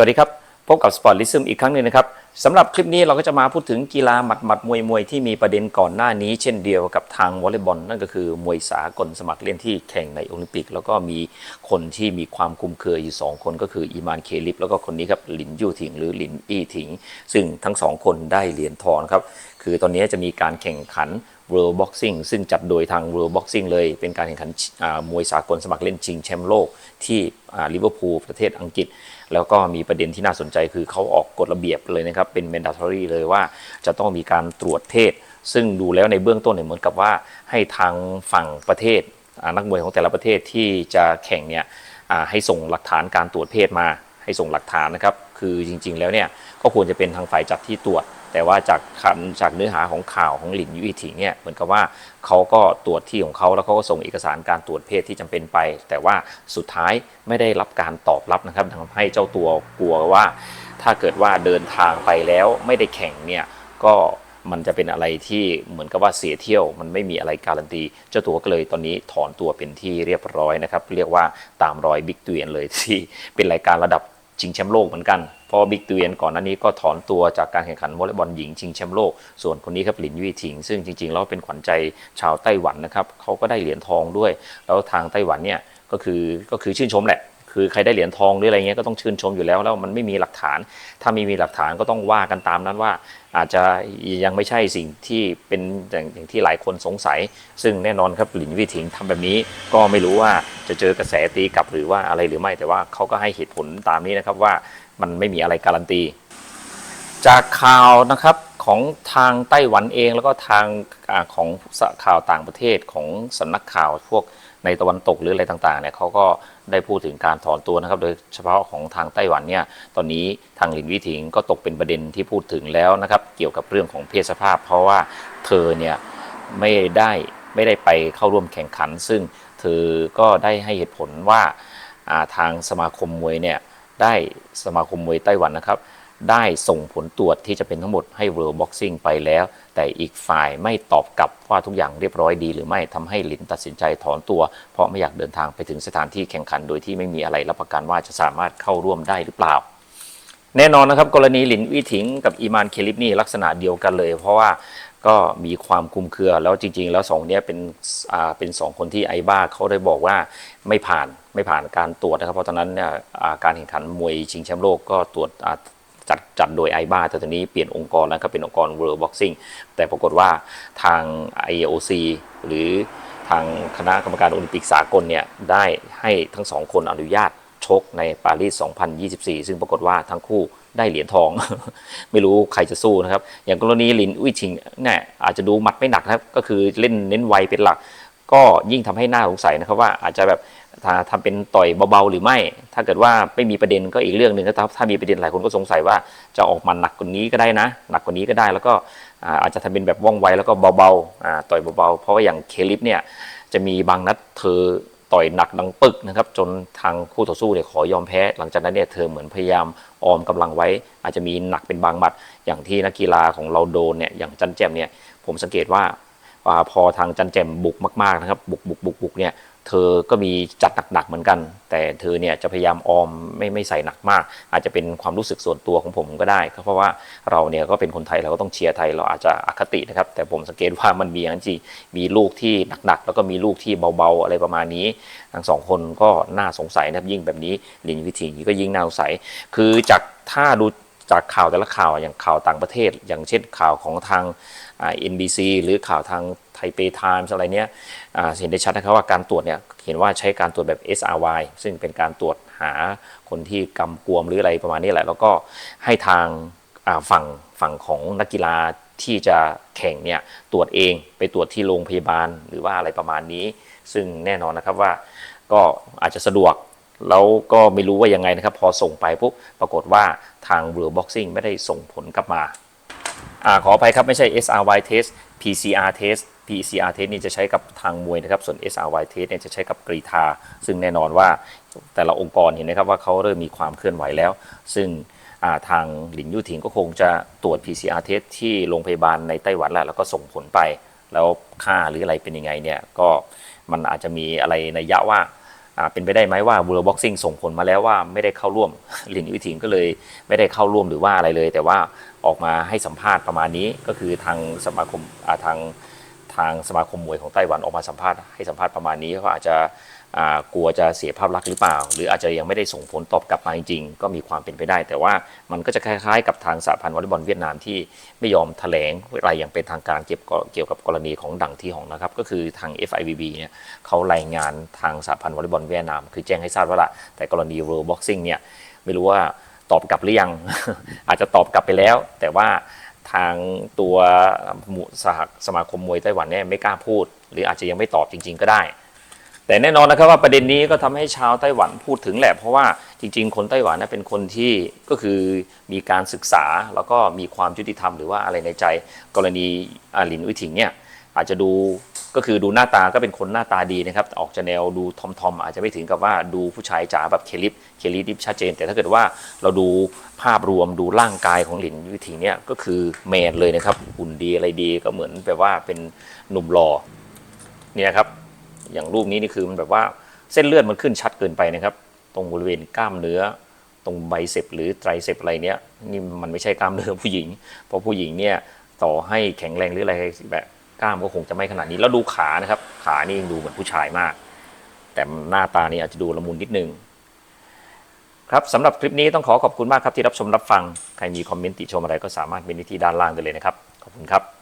สวัสดีครับ พบกับ Sport l i s m อีกครั้งหนึ่งนะครับสำหรับคลิปนี้เราก็จะมาพูดถึงกีฬาหมัดหมัดมวยมวยที่มีประเด็นก่อนหน้านี้ เช่นเดียวกับทางวอลเลย์บอลนั่นก็คือมวยสากลสมัครเล่นที่แข่งในโอลิมปิก แล้วก็มีคนที่มีความคุ้มเคยอยู่ 2 คนก็คืออีมานเคลิป แล้วก็คนนี้ครับหลินยู่ถิงหรือหลินอี้ถิง ซึ่งทั้งสองคนได้เหรียญทองครับคือตอนนี้จะมีการแข่งขัน World Boxing ซึ่งจัดโดยทาง World Boxing เลย เป็นการแข่งขันมวยสากลสมัครเล่นชิงแชมป์โลกที่ลิเวอร์พูลประเทศอังกฤษ แล้วก็มีประเด็นที่น่าสนใจคือเขาออกกฎระเบียบเลยนะครับ เป็น mandatory เลยว่าจะต้องมีการตรวจเพศซึ่งดูแล้วในเบื้องต้นเนี่ยเหมือนกับว่าให้ทางฝั่งประเทศนักมวยของแต่ละประเทศที่จะแข่งเนี่ยให้ส่งหลักฐานการตรวจเพศมา ให้ส่งหลักฐานนะครับ คือจริง ๆ แล้วเนี่ยก็ควรจะเป็นทางฝ่ายจัดที่ตรวจ แต่ว่าจากคำจากเนื้อหาของข่าวของหลินยูอีถิงเนี่ยเหมือนกับว่าเขาก็ตรวจที่ของเขาแล้วเขาก็ส่งเอกสารการตรวจเพศที่จำเป็นไป แต่ว่าสุดท้ายไม่ได้รับการตอบรับนะครับทำให้เจ้าตัวกลัวว่า ถ้าเกิดว่าเดินทางไปแล้วไม่ได้แข่งเนี่ยก็มันจะเป็นอะไรที่เหมือนกับว่าเสียเที่ยว มันไม่มีอะไรการันตี เจ้าตัวก็เลยตอนนี้ถอนตัวเป็นที่เรียบร้อยนะครับ เรียกว่าตามรอยบิ๊กเตียนเลยที่เป็นรายการระดับ ชิงแชมป์โลกเหมือนกัน เพราะบิ๊กเตียนก่อนหน้านี้ก็ถอนตัวจากการแข่งขันวอลเลย์บอลหญิงชิงแชมป์โลก ส่วนคนนี้ครับหลินยี่ถิง ซึ่งจริงๆแล้วเป็นขวัญใจชาวไต้หวันนะครับเขาก็ได้เหรียญทองด้วย แล้วทางไต้หวันเนี่ยก็คือก็คือชื่นชมแหละ คือใครได้เหรียญทองหรืออะไรเงี้ยก็ต้องชื่นชมอยู่แล้วแล้วมันไม่มีหลักฐาน ถ้ามีมีหลักฐานก็ต้องว่ากันตามนั้นว่า อาจจะยังไม่ใช่สิ่งที่เป็นอย่างที่หลายคนสงสัย ซึ่งแน่นอนครับหลินวิถิงทำแบบนี้ ก็ไม่รู้ว่าจะเจอกระแสตีกลับหรือว่าอะไรหรือไม่แต่ว่าเขาก็ให้เหตุผลตามนี้นะครับว่ามันไม่มีอะไรการันตี จากข่าวนะครับของทางไต้หวันเองแล้วก็ทางอของข่าวต่างประเทศของสำนักข่าวพวก ในตะวันตกหรืออะไรต่างๆเนี่ยเขาก็ได้พูดถึงการถอนตัวนะครับ โดยเฉพาะของทางไต้หวันเนี่ยตอนนี้ทางหลินวิถิงก็ตกเป็นประเด็นที่พูดถึงแล้วนะครับ เกี่ยวกับเรื่องของเพศสภาพ เพราะว่าเธอเนี่ยไม่ได้ไม่ได้ไปเข้าร่วมแข่งขัน ซึ่งเธอก็ได้ให้เหตุผลว่าาทางสมาคมมวยเนี่ยได้สมาคมมวยไต้หวันนะครับ ได้ส่งผลตรวจที่จะเป็นทั้งหมดให้ World Boxing ไปแล้ว แต่อีกฝ่ายไม่ตอบกลับว่าทุกอย่างเรียบร้อยดีหรือไม่ทำให้หลินตัดสินใจถอนตัว เพราะไม่อยากเดินทางไปถึงสถานที่แข่งขันโดยที่ไม่มีอะไรรับประกันว่าจะสามารถเข้าร่วมได้หรือเปล่า แน่นอนนะครับกรณีหลินวิถิงกับอีมานเคลิปนี่ลักษณะเดียวกันเลย เพราะว่าก็มีความคุมเครือ แล้วจริง ๆ แล้วสองเนี้ยเป็นอ่าเป็นสองคนที่ไอบ้าเขาได้บอกว่าไม่ผ่านไม่ผ่านการตรวจนะครับ เพราะตอนนั้นเนี่ยการแข่งขันมวยชิงแชมป์โลกก็ตรวจ จัดจัดโดยไอบ้าแต่ตอนนี้เปลี่ยนองค์กรแล้วก็เป็นองค์กร World Boxing แต่ปรากฏว่าทาง IOC หรือทางคณะกรรมการโอลิมปิกสากลเนี่ยได้ให้ทั้งสองคนอนุญาตชกในปารีส 2024 ซึ่งปรากฏว่าทั้งคู่ได้เหรียญทอง ไม่รู้ใครจะสู้นะครับ อย่างกรณีลินวิชิงเนี่ยอาจจะดูหมัดไม่หนักนะครับ ก็คือเล่นเน้นไวเป็นหลัก ก็ยิ่งทำให้น่าสงสัยนะครับว่าอาจจะแบบ ถ้าทำเป็นต่อยเบาๆหรือไม่ ถ้าเกิดว่าไม่มีประเด็นก็อีกเรื่องหนึ่งนะครับถ้ามีประเด็นหลายคนก็สงสัยว่าจะออกมาหนักกว่านี้ก็ได้นะ หนักกว่านี้ก็ได้แล้วก็อาจจะทำเป็นแบบว่องไวแล้วก็เบาๆต่อยเบาๆเพราะว่าอย่างเคลิปเนี่ยจะมีบางนัดเธอต่อยหนักดังปึกนะครับจนทางคู่ต่อสู้เนี่ยขอยอมแพ้ หลังจากนั้นเนี่ยเธอเหมือนพยายามออมกำลังไว้ อาจจะมีหนักเป็นบางหมัด อย่างที่นักกีฬาของเราโดนเนี่ยอย่างจันแจมเนี่ยผมสังเกตว่า พอทางจันแจมบุกมากๆนะครับบุกบุกบุกบุกเนี่ยเธอก็มีจัดหนักๆเหมือนกัน แต่เธอเนี่ยจะพยายามออมไม่ไม่ใส่หนักมาก อาจจะเป็นความรู้สึกส่วนตัวของผมก็ได้เพราะว่าเราเนี่ยก็เป็นคนไทยเราก็ต้องเชียร์ไทยเราอาจจะอคตินะครับ แต่ผมสังเกตว่ามันมีอย่างจริงมีลูกที่หนักๆ แล้วก็มีลูกที่เบาๆ อะไรประมาณนี้ ทั้งสองคนก็น่าสงสัยนะครับยิ่งแบบนี้ลินวิธีก็ยิ่งน่าสงสัย คือจากถ้าดู จากข่าวแต่ละข่าวอย่างข่าวต่างประเทศ อย่างเช่นข่าวของทางเอ่า NBC หรือข่าวทางไทเปไทม์อะไรเนี้ยเห็นได้ชัดนะครับว่าการตรวจเนี่ยเห็นว่าใช้การตรวจแบบ SRY ซึ่งเป็นการตรวจหาคนที่กำกวมหรืออะไรประมาณนี้แหละ แล้วก็ให้ทางฝั่งฝั่งของนักกีฬาที่จะแข่งเนี่ยตรวจเองไปตรวจที่โรงพยาบาลหรือว่าอะไรประมาณนี้ ซึ่งแน่นอนนะครับว่าก็อาจจะสะดวก แล้วก็ไม่รู้ว่ายังไงนะครับ พอส่งไปปุ๊บปรากฏว่าทาง World Boxing ไม่ได้ส่งผลกลับมาอ่าขออภัยครับ ไม่ใช่ SRY test PCR test PCR test นี่จะใช้กับทางมวยนะครับ ส่วน SRY test เนี่ยจะใช้กับกรีธา ซึ่งแน่นอนว่าแต่ละองค์กรเห็นนะครับว่าเขาเริ่มมีความเคลื่อนไหวแล้ว ซึ่งาทางหลินยู่ถิงก็คงจะตรวจ PCR test ที่โรงพยาบาลในไต้หวันแหละแล้วก็ส่งผลไป แล้วค่าหรืออะไรเป็นยังไงเนี่ยก็มันอาจจะมีอะไรในยะว่า เป็นไปได้ไหมว่าบูโรบ็อกซิ่งส่งผลมาแล้วว่าไม่ได้เข้าร่วมหลินวิถิงก็เลยไม่ได้เข้าร่วมหรือว่าอะไรเลย แต่ว่าออกมาให้สัมภาษณ์ประมาณนี้ก็คือทางสมาคมทาง ทางสมาคมมวยของไต้หวันออกมาสัมภาษณ์ให้สัมภาษณ์ประมาณนี้เขาอาจจะกลัวจะเสียภาพลักษณ์หรือเปล่า หรืออาจจะยังไม่ได้ส่งผลตอบกลับมาจริงๆ ก็มีความเป็นไปได้ แต่ว่ามันก็จะคล้ายๆ กับทางสหพันธ์วอลเลย์บอลเวียดนามที่ไม่ยอมแถลงอะไรอย่างเป็นทางการเกี่ยวกับกรณีของดังที่หองนะครับ ก็คือทาง FIVB เนี่ยเขารายงานทางสหพันธ์วอลเลย์บอลเวียดนาม คือแจ้งให้ทราบว่าละแต่กรณี World Boxing เนี่ยไม่รู้ว่าตอบกลับหรือยัง อาจจะตอบกลับไปแล้ว แต่ว่า ทางตัวสหสมาคมมวยไต้หวันเนี่ยไม่กล้าพูด หรืออาจจะยังไม่ตอบจริง ๆ ก็ได้ แต่แน่นอนนะครับว่าประเด็นนี้ก็ทำให้ชาวไต้หวันพูดถึงแหละ เพราะว่าจริง ๆ คนไต้หวันนะเป็นคนที่ก็คือมีการศึกษาแล้วก็มีความยุติธรรมหรือว่าอะไรในใจกรณีอาหลินอุยถิงเนี่ย อาจจะดูก็คือดูหน้าตาก็เป็นคนหน้าตาดีนะครับ ออกจะแนวดูทอมทอมอาจจะไม่ถึงกับว่าดูผู้ชายจ๋าแบบเคลิปเคลิปดิบชัดเจน แต่ถ้าเกิดว่าเราดูภาพรวมดูร่างกายของหลินอุยถิงเนี่ยก็คือแมนเลยนะครับหุ่นดีอะไรดีก็เหมือนแบบว่าเป็นหนุ่มหล่อเนี่ยครับ อย่างรูปนี้นี่คือมันแบบว่าเส้นเลือดมันขึ้นชัดเกินไปนะครับ ตรงบริเวณกล้ามเนื้อ ตรงไบเซปหรือไตรเซปอะไรเนี้ยนี่มันไม่ใช่กล้ามเนื้อผู้หญิง เพราะผู้หญิงเนี่ยต่อให้แข็งแรงหรืออะไรแบบ กล้ามก็คงจะไม่ขนาดนี้แล้วดูขานะครับ ขานี่ยังดูเหมือนผู้ชายมาก แต่หน้าตานี่อาจจะดูละมุนนิดนึงครับสำหรับคลิปนี้ต้องขอขอบคุณมากครับที่รับชมรับฟัง ใครมีคอมเมนต์ติชมอะไรก็สามารถเมนที่ด้านล่างได้เลยนะครับ ขอบคุณครับ